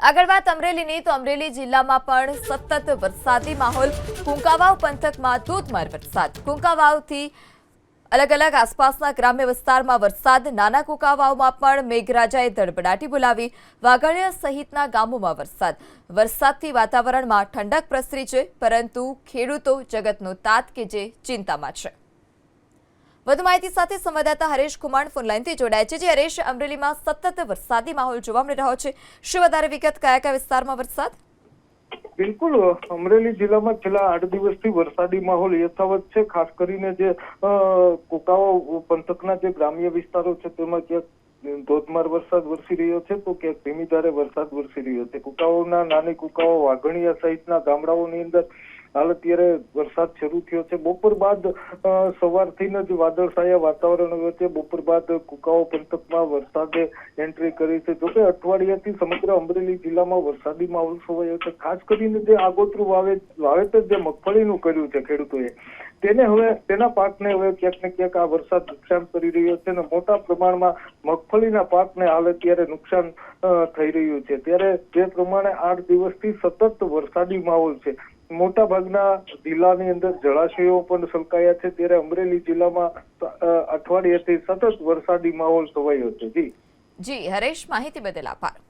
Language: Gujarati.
આગળ વાત અમરેલીની, તો અમરેલી જિલ્લામાં પણ સતત વરસાદી માહોલ. કુંકાવાવ પંથકમાં ધોધમાર વરસાદ. કુંકાવાવથી અલગ અલગ આસપાસના ગ્રામ્ય વિસ્તારમાં વરસાદ. નાના કુંકાવાવમાં પણ મેઘરાજાએ ધડબડાટી બોલાવી. વાગડિયા સહિતના ગામોમાં વરસાદ. વરસાદથી વાતાવરણમાં ઠંડક પ્રસરી છે, પરંતુ ખેડૂતો જગતનો તાત કે જે ચિંતામાં છે. વધુ માહિતી સાથે સંવાદદાતા હરેશ કુમાર ફોનલાઈનથી જોડાય છે. જે હરેશ, અમરેલીમાં સતત વરસાદી માહોલ જોવા મળી રહ્યો છે. શું વધારે વિગત, કયા કયા વિસ્તારમાં વરસાદ? બિલકુલ, અમરેલી જિલ્લામાં છેલ્લા આઠ દિવસથી વરસાદી માહોલ યથાવત છે. ખાસ કરીને જે કોકાઓ પંથકના જે ગ્રામ્ય વિસ્તારો છે, તેમાં ક્યાંક ધોધમાર વરસાદ વરસી રહ્યો છે, તો ક્યાંક ધીમી ધારે વરસાદ વરસી રહ્યો છે. કુકાઓના નાની કુકાઓ વાઘણિયા સહિતના ગામડાઓની અંદર હાલ અત્યારે વરસાદ શરૂ થયો છે. બપોર બાદ સવારથી જ વાદળછાયા વાતાવરણ વચ્ચે બપોર બાદ કુકાઓ પંથકમાં વરસાદે એન્ટ્રી કરી છે. જોકે અઠવાડિયાથી સમગ્ર અમરેલી જિલ્લામાં વરસાદી માહોલ છવાયો છે. ખાસ કરીને જે આગોતરું વાવે, વાવેતર જે મગફળીનું કર્યું છે ખેડૂતોએ, તેને હવે, તેના પાકને હવે ક્યાંક ને ક્યાંક આ વરસાદ નુકસાન કરી રહ્યો છે અને મોટા પ્રમાણમાં મગફળીના પાકને હાલ અત્યારે નુકસાન થઈ રહ્યું છે. ત્યારે જે પ્રમાણે આઠ દિવસથી સતત વરસાદી માહોલ છે. મોટા ભાગના જિલ્લાની અંદર જળાશયો પણ છલકાયા છે. ત્યારે અમરેલી જિલ્લામાં અઠવાડિયાથી સતત વરસાદી માહોલ છવાયો છે. જી. જી, હરેશ, માહિતી બદલ આભાર.